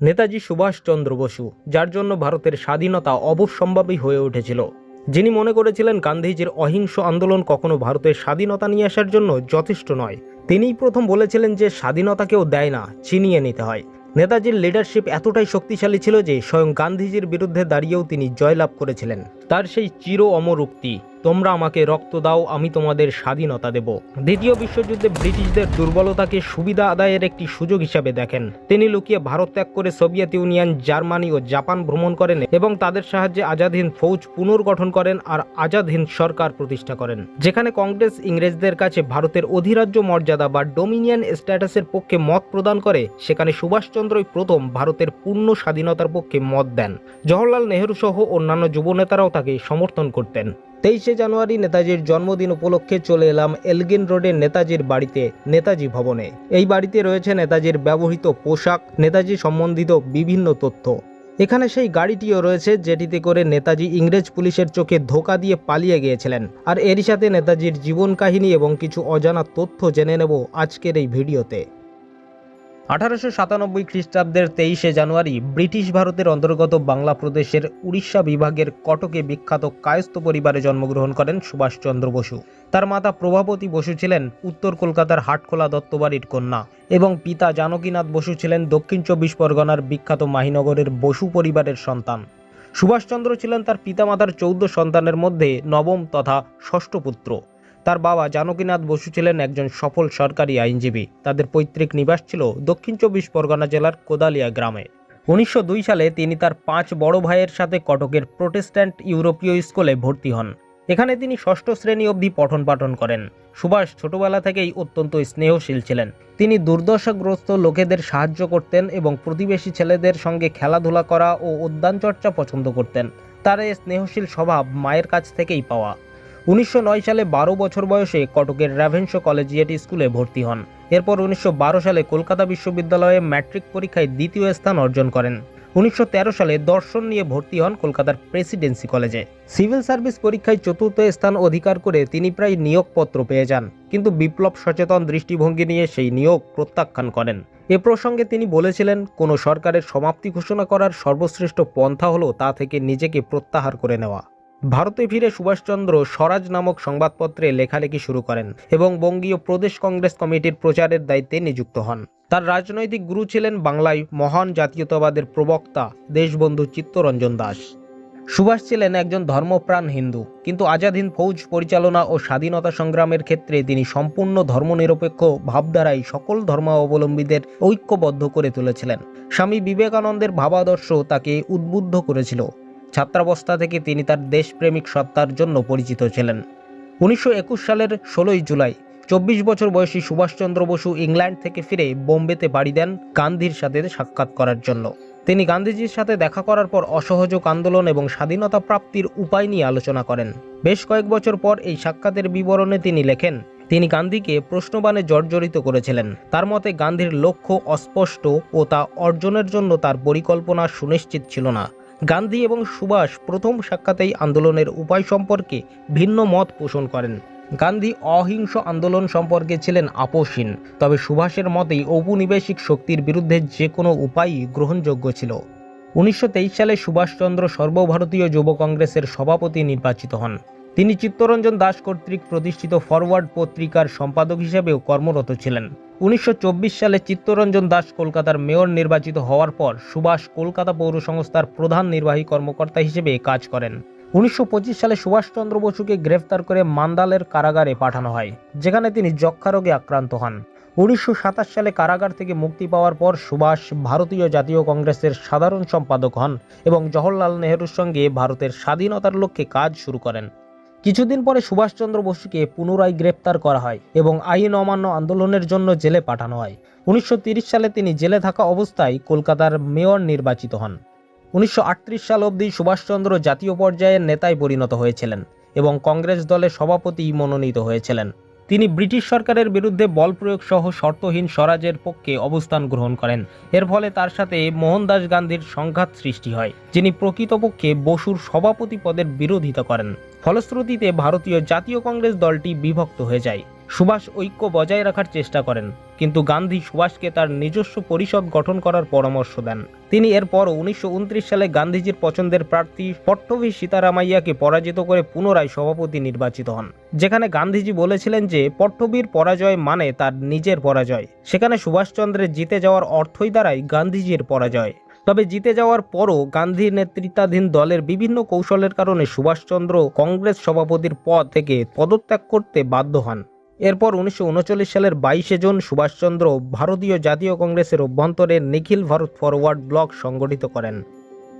নেতাজি সুভাষচন্দ্র বসু, যার জন্য ভারতের স্বাধীনতা অবশ্যম্ভাবী হয়ে উঠেছিল। যিনি মনে করেছিলেন গান্ধীজির অহিংস আন্দোলন কখনো ভারতের স্বাধীনতা নিয়ে আসার জন্য যথেষ্ট নয়। তিনিই প্রথম বলেছিলেন যে স্বাধীনতাকেও দেয় না চিনিয়ে নিতে হয়। নেতাজির লিডারশিপ এতটাই শক্তিশালী ছিল যে স্বয়ং গান্ধীজির বিরুদ্ধে দাঁড়িয়েও তিনি জয়লাভ করেছিলেন। তার সেই চির অমর উক্তি তোমরা আমাকে রক্ত দাও, আমি তোমাদের স্বাধীনতা দেব। দ্বিতীয় বিশ্বযুদ্ধে ব্রিটিশদের দুর্বলতাকে সুবিধা আদায়ের একটি সুযোগ হিসাবে দেখেন। তিনি লুকিয়ে ভারত ত্যাগ করে সোভিয়েত ইউনিয়ন, জার্মানি ও জাপান ভ্রমণ করেন এবং তাদের সাহায্যে আজাদ হিন্দ ফৌজ পুনর্গঠন করেন আর আজাদ হিন্দ সরকার প্রতিষ্ঠা করেন। যেখানে কংগ্রেস ইংরেজদের কাছে ভারতের অধিরাজ্য মর্যাদা বা ডোমিনিয়ন স্ট্যাটাসের পক্ষে মত প্রদান করে, সেখানে সুভাষচন্দ্রই প্রথম ভারতের পূর্ণ স্বাধীনতার পক্ষে মত দেন। জওহরলাল নেহরু সহ অন্যান্য যুবনেতারাও তাকে সমর্থন করতেন। তেইশে জানুয়ারি নেতাজির জন্মদিন উপলক্ষে চলে এলাম এলগিন রোডের নেতাজির বাড়িতে, নেতাজি ভবনে। এই বাড়িতে রয়েছে নেতাজির ব্যবহৃত পোশাক, নেতাজি সম্বন্ধিত বিভিন্ন তথ্য। এখানে সেই গাড়িটিও রয়েছে যেটিতে করে নেতাজি ইংরেজ পুলিশের চোখে ধোকা দিয়ে পালিয়ে গিয়েছিলেন। আর এরই সাথে নেতাজির জীবন কাহিনী এবং কিছু অজানা তথ্য জেনে নেব আজকের এই ভিডিওতে। আঠারোশো সাতানব্বই খ্রিস্টাব্দের তেইশে জানুয়ারি ব্রিটিশ ভারতের অন্তর্গত বাংলা প্রদেশের উড়িষ্যা বিভাগের কটকে বিখ্যাত কায়স্থ পরিবারে জন্মগ্রহণ করেন সুভাষচন্দ্র বসু। তার মাতা প্রভাবতী বসু ছিলেন উত্তর কলকাতার হাটখোলা দত্তবাড়ির কন্যা এবং পিতা জানকীনাথ বসু ছিলেন দক্ষিণ চব্বিশ পরগনার বিখ্যাত মাহিনগরের বসু পরিবারের সন্তান। সুভাষচন্দ্র ছিলেন তার পিতামাতার চৌদ্দ সন্তানের মধ্যে নবম তথা ষষ্ঠ পুত্র। তার বাবা জানকীনাথ বসু ছিলেন একজন সফল সরকারি আইনজীবী। তাদের পৈতৃক নিবাস ছিল দক্ষিণ চব্বিশ পরগনা জেলার কোদালিয়া গ্রামে। উনিশশো দুই সালে তিনি তার পাঁচ বড় ভাইয়ের সাথে কটকের প্রোটেস্ট্যান্ট ইউরোপীয় স্কুলে ভর্তি হন। এখানে তিনি ষষ্ঠ শ্রেণি অবধি পঠন পাঠন করেন। সুভাষ ছোটবেলা থেকেই অত্যন্ত স্নেহশীল ছিলেন। তিনি দুর্দশাগ্রস্ত লোকেদের সাহায্য করতেন এবং প্রতিবেশী ছেলেদের সঙ্গে খেলাধুলা করা ও উদ্যান চর্চা পছন্দ করতেন। তার এই স্নেহশীল স্বভাব মায়ের কাছ থেকেই পাওয়া। উনিশশো নয় সালে বারো বছর বয়সে কটকের র্যাভেন্সো কলেজিয়েট স্কুলে ভর্তি হন। এরপর উনিশশো বারো সালে কলকাতা বিশ্ববিদ্যালয়ে ম্যাট্রিক পরীক্ষায় দ্বিতীয় স্থান অর্জন করেন। উনিশশো তেরো সালে দর্শন নিয়ে ভর্তি হন কলকাতার প্রেসিডেন্সি কলেজে। সিভিল সার্ভিস পরীক্ষায় চতুর্থ স্থান অধিকার করে তিনি প্রায় নিয়োগপত্র পেয়ে যান, কিন্তু বিপ্লব সচেতন দৃষ্টিভঙ্গি নিয়ে সেই নিয়োগ প্রত্যাখ্যান করেন। এ প্রসঙ্গে তিনি বলেছিলেন, কোনো সরকারের সমাপ্তি ঘোষণা করার সর্বশ্রেষ্ঠ পন্থা হলো তা থেকে নিজেকে প্রত্যাহার করে নেওয়া। ভারতে ফিরে সুভাষচন্দ্র স্বরাজ নামক সংবাদপত্রে লেখালেখি শুরু করেন এবং বঙ্গীয় প্রদেশ কংগ্রেস কমিটির প্রচারের দায়িত্বে নিযুক্ত হন। তার রাজনৈতিক গুরু ছিলেন বাংলায় মহান জাতীয়তাবাদের প্রবক্তা দেশবন্ধু চিত্তরঞ্জন দাস। সুভাষ ছিলেন একজন ধর্মপ্রাণ হিন্দু, কিন্তু আজাদ হিন্দ ফৌজ পরিচালনা ও স্বাধীনতা সংগ্রামের ক্ষেত্রে তিনি সম্পূর্ণ ধর্মনিরপেক্ষ ভাবধারায় সকল ধর্মাবলম্বীদের ঐক্যবদ্ধ করে তুলেছিলেন। স্বামী বিবেকানন্দের ভাবাদর্শ তাকে উদ্বুদ্ধ করেছিল। ছাত্রাবস্থা থেকে তিনি তার দেশপ্রেমিক সত্তার জন্য পরিচিত ছিলেন। উনিশশো একুশ সালের ষোলোই জুলাই চব্বিশ বছর বয়সী সুভাষচন্দ্র বসু ইংল্যান্ড থেকে ফিরে বোম্বেতে বাড়ি দেন গান্ধীর সাথে সাক্ষাৎ করার জন্য। তিনি গান্ধীজির সাথে দেখা করার পর অসহযোগ আন্দোলন এবং স্বাধীনতা প্রাপ্তির উপায় নিয়ে আলোচনা করেন। বেশ কয়েক বছর পর এই সাক্ষাতের বিবরণে তিনি লেখেন, তিনি গান্ধীকে প্রশ্নবাণে জর্জরিত করেছিলেন। তার মতে, গান্ধীর লক্ষ্য অস্পষ্ট ও তা অর্জনের জন্য তার পরিকল্পনা সুনিশ্চিত ছিল না। গান্ধী এবং সুভাষ প্রথম সাক্ষাতেই আন্দোলনের উপায় সম্পর্কে ভিন্ন মত পোষণ করেন। গান্ধী অহিংস আন্দোলন সম্পর্কে ছিলেন আপোষহীন, তবে সুভাষের মতেই ঔপনিবেশিক শক্তির বিরুদ্ধে যে কোনো উপায়ই গ্রহণযোগ্য ছিল। উনিশশো তেইশ সালে সুভাষচন্দ্র সর্বভারতীয় যুব কংগ্রেসের সভাপতি নির্বাচিত হন। তিনি চিত্তরঞ্জন দাস কর্তৃক প্রতিষ্ঠিত ফরওয়ার্ড পত্রিকার সম্পাদক হিসেবেও কর্মরত ছিলেন। উনিশশো চব্বিশ সালে চিত্তরঞ্জন দাস কলকাতার মেয়র নির্বাচিত হওয়ার পর সুভাষ কলকাতা পৌর সংস্থার প্রধান নির্বাহী কর্মকর্তা হিসেবে কাজ করেন। উনিশশো পঁচিশ সালে সুভাষচন্দ্র বসুকে গ্রেফতার করে মান্দালের কারাগারে পাঠানো হয়, যেখানে তিনি যক্ষা রোগে আক্রান্ত হন। উনিশশো সাতাশ সালে কারাগার থেকে মুক্তি পাওয়ার পর সুভাষ ভারতীয় জাতীয় কংগ্রেসের সাধারণ সম্পাদক হন এবং জওহরলাল নেহরুর সঙ্গে ভারতের স্বাধীনতার লক্ষ্যে কাজ শুরু করেন। কিছুদিন পরে সুভাষচন্দ্র বসুকে পুনরায় গ্রেপ্তার করা হয় এবং আইন অমান্য আন্দোলনের জন্য জেলে পাঠানো হয়। উনিশশো সালে তিনি জেলে থাকা অবস্থায় কলকাতার মেয়র নির্বাচিত হন। উনিশশো আটত্রিশ সাল অবধি সুভাষচন্দ্র জাতীয় পর্যায়ের নেতায় পরিণত হয়েছিলেন এবং কংগ্রেস দলের সভাপতি মনোনীত হয়েছিলেন। তিনি ব্রিটিশ সরকারের বিরুদ্ধে বল প্রয়োগ সহ শর্তহীন স্বরাজের পক্ষে অবস্থান গ্রহণ করেন। এর ফলে তার সাথে মোহনদাস গান্ধীর সংঘাত সৃষ্টি হয়, যিনি প্রকৃতপক্ষে বসুর সভাপতি পদের বিরোধিতা করেন। ফলশ্রুতিতে ভারতীয় জাতীয় কংগ্রেস দলটি বিভক্ত হয়ে যায়। সুভাষ ঐক্য বজায় রাখার চেষ্টা করেন, কিন্তু গান্ধী সুভাষকে তার নিজস্ব পরিষদ গঠন করার পরামর্শ দেন। তিনি এরপরও উনিশশো সালে গান্ধীজির পছন্দের প্রার্থী পট্টভী সীতারামাইয়াকে পরাজিত করে পুনরায় সভাপতি নির্বাচিত হন। যেখানে গান্ধীজি বলেছিলেন যে, পট্টভীর পরাজয় মানে তার নিজের পরাজয়। সেখানে সুভাষচন্দ্রের জিতে যাওয়ার অর্থই দ্বারাই গান্ধীজির পরাজয়। তবে জিতে যাওয়ার পরও গান্ধীর নেতৃত্বাধীন দলের বিভিন্ন কৌশলের কারণে সুভাষচন্দ্র কংগ্রেস সভাপতির পদ থেকে পদত্যাগ করতে বাধ্য হন। এরপর উনিশশো উনচল্লিশ সালের বাইশে জুন সুভাষচন্দ্র ভারতীয় জাতীয় কংগ্রেসের অভ্যন্তরে নিখিল ভারত ফরওয়ার্ড ব্লক সংগঠিত করেন।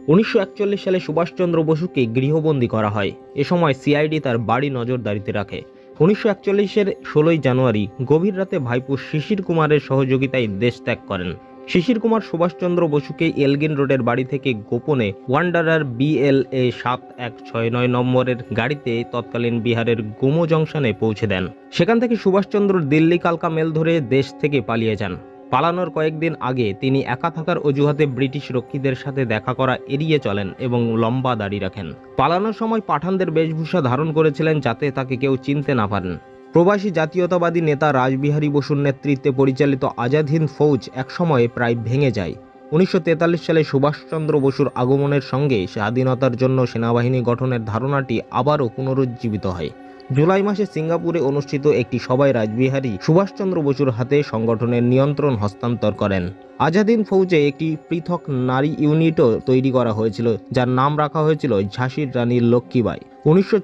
উনিশশো একচল্লিশ সালে সুভাষচন্দ্র বসুকে গৃহবন্দী করা হয়। এ সময় সিআইডি তার বাড়ি নজরদারিতে রাখে। উনিশশো একচল্লিশের ষোলোই জানুয়ারি গভীর রাতে ভাইপো শিশির কুমারের সহযোগিতায় দেশ ত্যাগ করেন। শিশির কুমার সুভাষচন্দ্র বসুকে এলগিন রোডের বাড়ি থেকে গোপনে ওয়ান্ডারার বিএলএ সাত এক ছয় নয় নম্বরের গাড়িতে তৎকালীন বিহারের গোমো জংশনে পৌঁছে দেন। সেখান থেকে সুভাষচন্দ্র দিল্লি কালকা মেল ধরে দেশ থেকে পালিয়ে যান। পালানোর কয়েকদিন আগে তিনি একা থাকার অজুহাতে ব্রিটিশ রক্ষীদের সাথে দেখা করা এড়িয়ে চলেন এবং লম্বা দাড়ি রাখেন। পালানোর সময় পাঠানদের বেশভূষা ধারণ করেছিলেন যাতে তাকে কেউ চিনতে না পারেন। প্রবাসী জাতীয়তাবাদী নেতা রাজবিহারী বসুর নেতৃত্বে পরিচালিত আজাদ হিন্দ ফৌজ একসময়ে প্রায় ভেঙে যায়। উনিশশো তেতাল্লিশ সালে সুভাষচন্দ্র বসুর আগমনের সঙ্গে স্বাধীনতার জন্য সেনাবাহিনী গঠনের ধারণাটি আবারও পুনরুজ্জীবিত হয়। জুলাই মাসে সিঙ্গাপুরে অনুষ্ঠিত একটি সভায় রাজবিহারী সুভাষচন্দ্র বসুর হাতে সংগঠনের নিয়ন্ত্রণ হস্তান্তর করেন। আজাদিন ফৌজে একটি পৃথক নারী ইউনিটও তৈরি করা হয়েছিল, যার নাম রাখা হয়েছিল ঝাঁসির রানী লক্ষ্মীবাই উনিশশো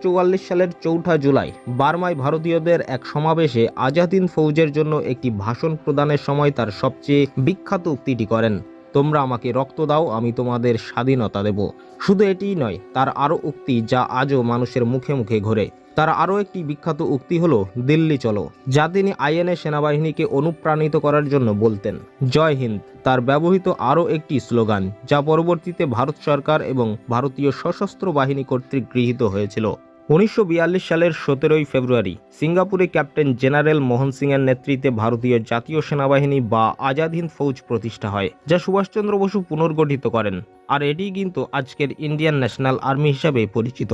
সালের চৌঠা জুলাই বার্মায় ভারতীয়দের এক সমাবেশে আজাদিন ফৌজের জন্য একটি ভাষণ প্রদানের সময় তার সবচেয়ে বিখ্যাত উক্তিটি করেন, তোমরা আমাকে রক্ত দাও, আমি তোমাদের স্বাধীনতা দেব। শুধু এটিই নয়, তার আরও উক্তি যা আজও মানুষের মুখে মুখে ঘোরে। তার আরও একটি বিখ্যাত উক্তি হলো, দিল্লি চলো যা তিনি আইএনএ সেনাবাহিনীকে অনুপ্রাণিত করার জন্য বলতেন। জয় হিন্দ তার ব্যবহৃত আরও একটি স্লোগান, যা পরবর্তীতে ভারত সরকার এবং ভারতীয় সশস্ত্র বাহিনী কর্তৃক গৃহীত হয়েছিল। উনিশশো বিয়াল্লিশ সালের সতেরোই ফেব্রুয়ারি, সিঙ্গাপুরে ক্যাপ্টেন জেনারেল মোহন সিংয়ের নেতৃত্বে ভারতীয় জাতীয় সেনাবাহিনী বা আজাদ হিন্দ ফৌজ প্রতিষ্ঠা হয়, যা সুভাষচন্দ্র বসু পুনর্গঠিত করেন। আর এটি কিন্তু আজকের ইন্ডিয়ান ন্যাশনাল আর্মি হিসাবে পরিচিত।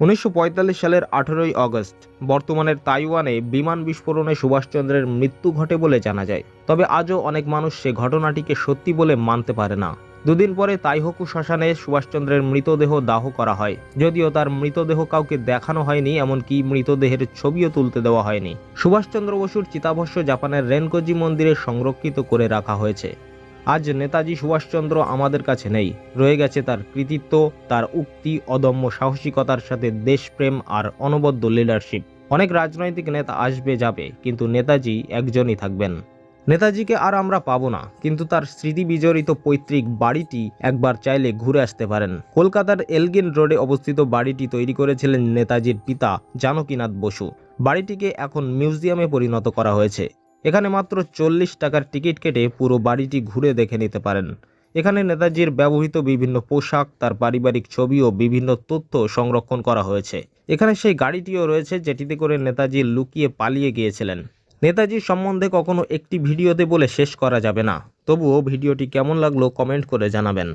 উনিশশো পঁয়তাল্লিশ সালের আঠেরোই আগস্ট বর্তমানের তাইওয়ানে বিমান বিস্ফোরণে সুভাষচন্দ্রের মৃত্যু ঘটে বলে জানা যায়। তবে আজও অনেক মানুষ সে ঘটনাটিকে সত্যি বলে মানতে পারে না। দুদিন পরে তাইহকু শ্মশানে সুভাষচন্দ্রের মৃতদেহ দাহ করা হয়, যদিও তার মৃতদেহ কাউকে দেখানো হয়নি, এমনকি মৃতদেহের ছবিও তুলতে দেওয়া হয়নি। সুভাষচন্দ্র বসুর চিতাভস্য জাপানের রেনকোজি মন্দিরে সংরক্ষিত করে রাখা হয়েছে। আজ নেতাজি সুভাষচন্দ্র আমাদের কাছে নেই। রয়ে গেছে তার কৃতিত্ব, তার উক্তি, অদম্য সাহসিকতার সাথে দেশপ্রেম আর অনবদ্য লিডারশিপ অনেক রাজনৈতিক নেতা আসবে, যাবে, কিন্তু নেতাজি একজনই থাকবেন। নেতাজিকে আর আমরা পাবো না, কিন্তু তার স্মৃতি বিজড়িত পৈতৃক বাড়িটি একবার চাইলে ঘুরে আসতে পারেন। কলকাতার এলগিন রোডে অবস্থিত বাড়িটি তৈরি করেছিলেন নেতাজির পিতা জানকীনাথ বসু। বাড়িটিকে এখন মিউজিয়ামে পরিণত করা হয়েছে। এখানে মাত্র চল্লিশ টাকার টিকিট কেটে পুরো বাড়িটি ঘুরে দেখে নিতে পারেন। এখানে নেতাজির ব্যবহৃত বিভিন্ন পোশাক, তার পারিবারিক ছবি ও বিভিন্ন তথ্য সংরক্ষণ করা হয়েছে। এখানে সেই গাড়িটিও রয়েছে যেটিতে করে নেতাজি লুকিয়ে পালিয়ে গিয়েছিলেন। নেতাজির সম্বন্ধে কখনো একটি ভিডিওতে বলে শেষ করা যাবে না। তবুও ভিডিওটি কেমন লাগল কমেন্ট করে জানাবেন।